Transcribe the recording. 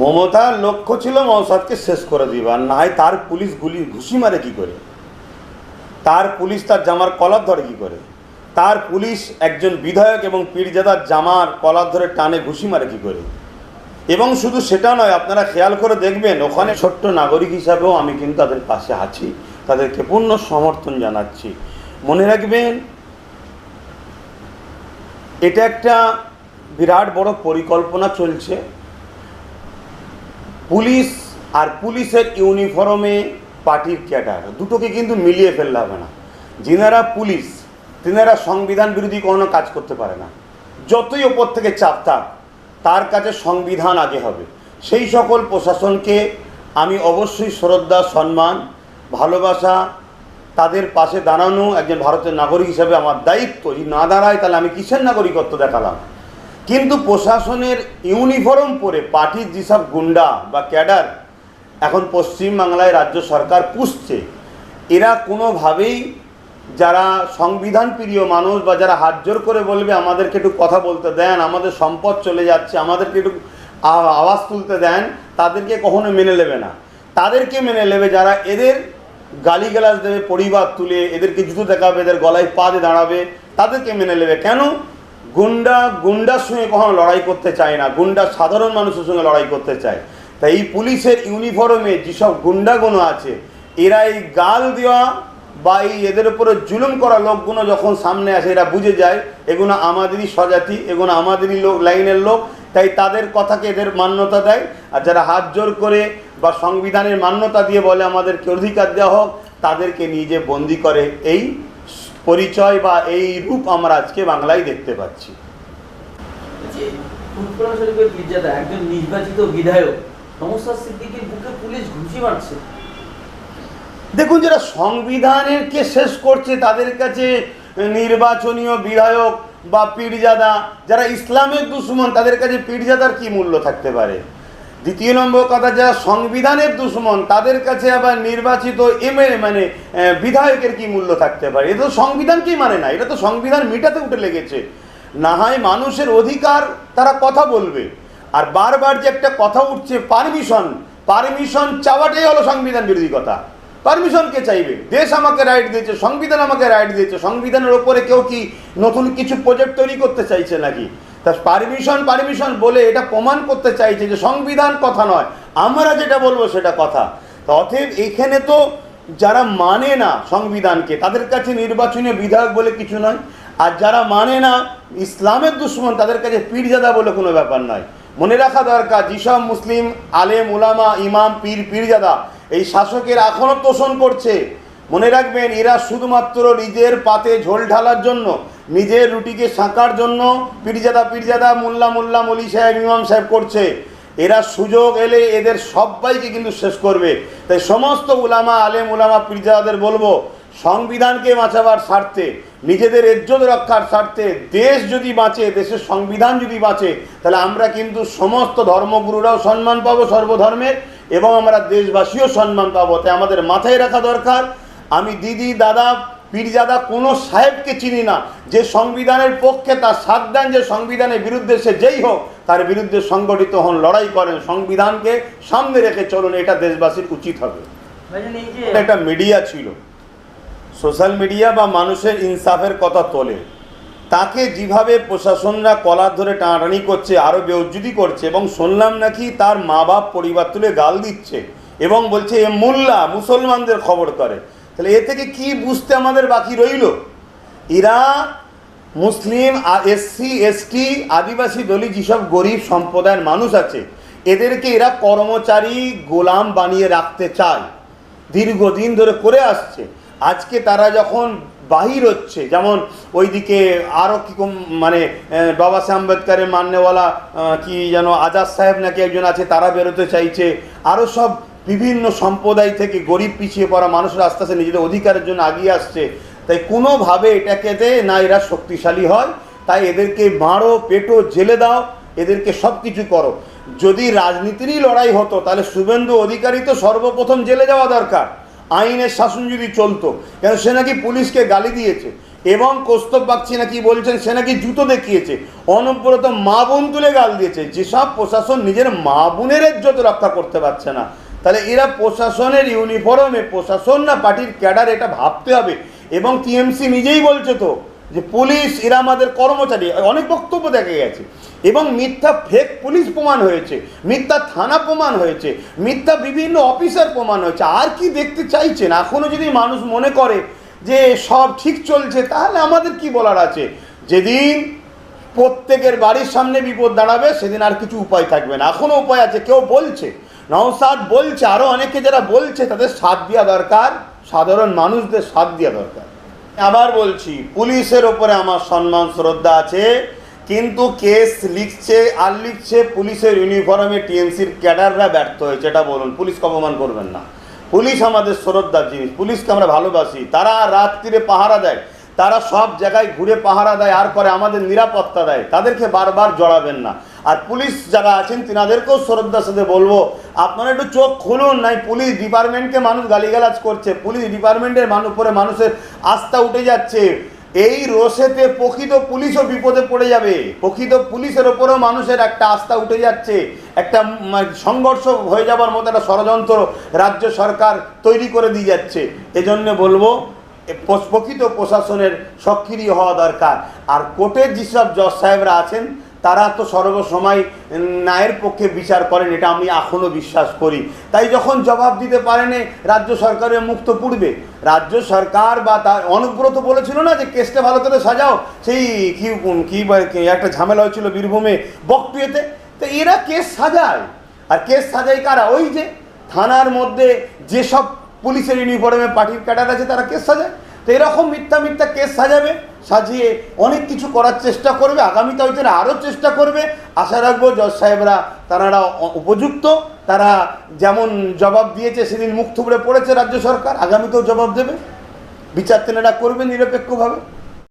মমতার লক্ষ্য ছিল মৌসাদকে শেষ করে দিবা না হয় তার পুলিশ গুলি ঘুষি মারে কি করে? তার পুলিশ তার জামার কলার ধরে কি করে? তার পুলিশ একজন বিধায়ক এবং পীরজাদার জামার কলার ধরে টানে ঘুষি মারে কি করে? এবং শুধু সেটা নয়, আপনারা খেয়াল করে দেখবেন, ওখানে ছোট্ট নাগরিক হিসাবেও আমি কিন্তু তাদের পাশে আছি, তাদেরকে পূর্ণ সমর্থন জানাচ্ছি। মনে রাখবেন, এটা একটা বিরাট বড় পরিকল্পনা চলছে। পুলিশ আর পুলিশের ইউনিফর্মে পার্টির ক্যাডার, দুটোকে কিন্তু মিলিয়ে ফেললে হবে না। যিনারা পুলিশ, তিনারা সংবিধান বিরোধী কোনো কাজ করতে পারে না। যতই ওপর থেকে চাপ থাক, তার কাছে সংবিধান আগে হবে। সেই সকল প্রশাসনকে আমি অবশ্যই শ্রদ্ধা, সম্মান, ভালোবাসা, তাদের পাশে দাঁড়ানো একজন ভারতের নাগরিক হিসাবে আমার দায়িত্ব। যদি না দাঁড়ায়, তাহলে আমি কিসের নাগরিকত্ব দেখালাম? কিন্তু প্রশাসনের ইউনিফর্ম পরে পার্টির যেসব গুন্ডা বা ক্যাডার এখন পশ্চিমবাংলায় রাজ্য সরকার পুষছে, এরা কোনোভাবেই যারা সংবিধান প্রিয় মানুষ বা যারা হাত জোর করে বলবে, আমাদেরকে একটু কথা বলতে দেন, আমাদের সম্পদ চলে যাচ্ছে, আমাদেরকে একটু আওয়াজ তুলতে দেন, তাদেরকে কখনো মেনে নেবে না। তাদেরকে মেনে নেবে যারা এদের গালিগালাজ দেবে, পরিবার তুলে, এদেরকে জুতো দেখাবে, এদের গলায় পা দিয়ে দাঁড়াবে, তাদেরকে মেনে নেবে। কেন? গুন্ডা, গুন্ডার সঙ্গে কখনো লড়াই করতে চায় না। গুন্ডা সাধারণ মানুষের সঙ্গে লড়াই করতে চায়। তাই এই পুলিশের ইউনিফর্মে যেসব গুন্ডাগুলো আছে, এরা এই গাল দেওয়া বা এই এদের উপরে জুলুম করা লোকগুলো যখন সামনে আসে, এরা বুঝে যায় এগুলো আমাদেরই স্বজাতি এগুলো আমাদেরই লোক, লাইনের লোক। তাই তাদের কথাকে এদের মান্যতা দেয়। আর যারা হাত জোর করে বা সংবিধানের মান্যতা দিয়ে বলে, আমাদেরকে অধিকার দেওয়া হোক, তাদেরকে নিজে বন্দি করে, এই পরিচয় বা এই রূপ আমরা আজকে বাংলায় দেখতে পাচ্ছি। একজন নির্বাচিত বিধায়ক নমস্কার সিদ্দিকির বুকে পুলিশ ঘুষি মারছে। দেখুন যারা সংবিধানেরকে শেষ করছে তাদের কাছে নির্বাচনীয় বিধায়ক বা পীরজাদা যারা ইসলামের দুশ্মন তাদের কাছে পীরজাদার কি মূল্য থাকতে পারে? দ্বিতীয় নম্বর কথা, যারা সংবিধানের দুশ্মন, তাদের কাছে আবার নির্বাচিত এমএলএ মানে বিধায়কের কি মূল্য থাকতে পারে? এটা তো সংবিধানকেই মানে না? এটা তো সংবিধান মিটাতে উঠে লেগেছে। না হয় মানুষের অধিকার, তারা কথা বলবে। আর বারবার যে একটা কথা উঠছে, পারমিশন পারমিশন চাওয়াটাই হলো সংবিধান বিরোধী কথা। পারমিশন কে চাইবে? দেশ আমাকে রাইট দিয়েছে, সংবিধান আমাকে রাইট দিয়েছে, সংবিধানের ওপরে কেউ কি নতুন কিছু প্রজেক্ট তৈরি করতে চাইছে নাকি? তা পারমিশন পারমিশন বলে এটা প্রমাণ করতে চাইছে যে সংবিধান কথা নয়। আমরা যেটা বলব সেটা কথা। অতএব এখানে তো যারা মানে না সংবিধানকে, তাদের কাছে নির্বাচনীয় বিধায়ক বলে কিছু নয়। আর যারা মানে না ইসলামের দুশ্মন, তাদের কাছে পীরজাদা বলে কোনো ব্যাপার নয়। মনে রাখা দরকার, যেসব মুসলিম, আলেম, উলামা, ইমাম, পীর, পীরজাদা এই শাসকের এখনও তোষণ করছে। মনে রাখবেন, এরা শুধুমাত্র নিজের পাতে ঝোল ঢালার জন্য নিজের রুটিকে সাঁকার জন্য পীরজাদা পীরজাদা, মোল্লা মোল্লা, মলি সাহেব, ইমাম সাহেব করছে। এরা সুযোগ এলে এদের সবাইকে কিন্তু শেষ করবে। তাই সমস্ত উলামা, আলেম উলামা, পীরজাদাদের বলব, সংবিধানকে বাঁচাবার স্বার্থে, নিজেদের ইজ্জত রক্ষার স্বার্থে, দেশ যদি বাঁচে, দেশের সংবিধান যদি বাঁচে, তাহলে আমরা কিন্তু সমস্ত ধর্মগুরুরাও সম্মান পাবো সর্বধর্মের এবং আমরা দেশবাসীও সম্মান পাবো। তাই আমাদের মাথায় রাখা দরকার, আমি দিদি, দাদা পীরজাদা কোনো সাহেবকে চিনি না। যে সংবিধানের পক্ষে তার সাথ দেন যে সংবিধানের বিরুদ্ধে সে যেই হোক তার বিরুদ্ধে সংগঠিত হন লড়াই করেন সংবিধানকে সামনে রেখে চলুন এটা দেশবাসীর উচিত হবে। একটা মিডিয়া ছিল। সোশ্যাল মিডিয়া বা মানুষের ইনসাফের কথা তোলে। তাকে যেভাবে প্রশাসনরা কলার ধরে টানাটানি করছে আরও বেউজ্জুদি করছে এবং শুনলাম নাকি তার মা বাপ পরিবার তুলে গাল দিচ্ছে এবং বলছে এ মোল্লা মুসলমানদের খবর করে। তাহলে এ থেকে কি বুঝতে আমাদের বাকি রইল? এরা মুসলিম এসসি এসটি আদিবাসী, দলিত, যেসব গরিব সম্প্রদায়ের মানুষ আছে, এদেরকে এরা কর্মচারী গোলাম বানিয়ে রাখতে চায়। দীর্ঘদিন ধরে করে আসছে। আজকে তারা যখন বাহির হচ্ছে, যেমন ওইদিকে আরও কি মানে বাবা সাহেব আম্বেদকারের মান্যওয়ালা কি যেন আজাদ সাহেব নাকি একজন আছে, তারা বেরোতে চাইছে। আরও সব বিভিন্ন সম্প্রদায় থেকে গরিব পিছিয়ে পড়া মানুষরা আস্তে আস্তে নিজেদের অধিকারের জন্য আগিয়ে আসছে। তাই কোনোভাবে এটাকে দে না এরা শক্তিশালী হয়, তাই এদেরকে মারো, পেটো, জেলে দাও, এদেরকে সব কিছু করো। যদি রাজনীতিরই লড়াই হতো, তাহলে শুভেন্দু অধিকারী তো সর্বপ্রথম জেলে যাওয়া দরকার। আইনের শাসন যদি চলতো, কেন সে নাকি পুলিশকে গালি দিয়েছে? এবং কৌস্তব বাগচি নাকি বলছেন, সে নাকি জুতো দেখিয়েছে। অনবরত মা বোন তুলে গাল দিয়েছে। যেসব প্রশাসন নিজের মা বোনের ইজ্জত রক্ষা করতে পারছে না তাহলে এরা প্রশাসনের ইউনিফর্মে প্রশাসন না পার্টির ক্যাডার এটা ভাবতে হবে। এবং টিএমসি নিজেই বলছে তো, যে পুলিশ, এরা আমাদের কর্মচারী, অনেক বক্তব্য দেখা গেছে। এবং মিথ্যা ফেক পুলিশ প্রমাণ হয়েছে, মিথ্যা থানা প্রমাণ হয়েছে, মিথ্যা বিভিন্ন অফিসার প্রমাণ হয়েছে। আর কি দেখতে চাইছেন? এখনও যদি মানুষ মনে করে যে সব ঠিক চলছে, তাহলে আমাদের কি বলার আছে? যেদিন প্রত্যেকের বাড়ির সামনে বিপদ দাঁড়াবে, সেদিন আর কিছু উপায় থাকবে না। এখনও উপায় আছে, কেউ বলছে। নওসাদ বলছে আরও অনেকে যারা বলছে তাদের সাথ দেওয়া দরকার, সাধারণ মানুষদের সাথ দেওয়া দরকার। আবার বলছি, পুলিশের ওপরে আমার সম্মান, শ্রদ্ধা আছে, কিন্তু কেস লিখছে, আর লিখছে পুলিশের ইউনিফর্মে টিএমসির ক্যাডাররা ব্যর্থ হয়েছে, এটা বলুন, পুলিশকে অপমান করবেন না। পুলিশ আমাদের শ্রদ্ধার জিনিস, পুলিশকে আমরা ভালোবাসি, তারা রাত্রিরে পাহারা দেয়। তারা সব জায়গায় ঘুরে পাহারা দেয়, আর পরে আমাদের নিরাপত্তা দেয়। তাদেরকে বারবার জড়াবেন না। আর পুলিশ যারা আছেন, তিনাদেরকেও শ্রদ্ধার সাথে বলব, আপনারা একটু চোখ খুলুন। নাই, পুলিশ ডিপার্টমেন্টকে মানুষ গালিগালাজ করছে। পুলিশ ডিপার্টমেন্টের মানুষ উপরে মানুষের আস্থা উঠে যাচ্ছে। এই রোষেতে প্রকৃত পুলিশও বিপদে পড়ে যাবে। প্রকৃত পুলিশের ওপরেও মানুষের একটা আস্থা উঠে যাচ্ছে। একটা সংঘর্ষ হয়ে যাবার মতো একটা ষড়যন্ত্র রাজ্য সরকার তৈরি করে দিয়ে যাচ্ছে। এজন্য বলব প্রকৃত প্রশাসনের সক্রিয় হওয়া দরকার। আর কোর্টের যেসব জজ সাহেবরা আছেন, তারা তো সর্বসময় ন্যায়ের পক্ষে বিচার করেন, এটা আমি এখনও বিশ্বাস করি। তাই যখন জবাব দিতে পারেনি রাজ্য সরকারের মুক্ত পূর্বে রাজ্য সরকার বা তার অনুব্রত বলেছিল না যে, কেসটা ভালো করে সাজাও। সেই কি কি একটা ঝামেলা হয়েছিল বীরভূমে বকটুয়েতে তো এরা কেস সাজায়। আর কেস সাজায় কারা? ওই যে, থানার মধ্যে যেসব পুলিশের ইউনিফর্মে পার্টির ক্যাডার আছে, তারা কেস সাজায়। তো এরকম মিথ্যা মিথ্যা কেস সাজাবে, সাজিয়ে অনেক কিছু করার চেষ্টা করবে, আগামীতে হয়তো আরও চেষ্টা করবে। আশা রাখব জজ সাহেবরা তারা উপযুক্ত। তারা যেমন জবাব দিয়েছে, সেদিন মুখ থুবড়ে পড়েছে রাজ্য সরকার, আগামীতেও জবাব দেবে। বিচার তেনারা করবে নিরপেক্ষভাবে।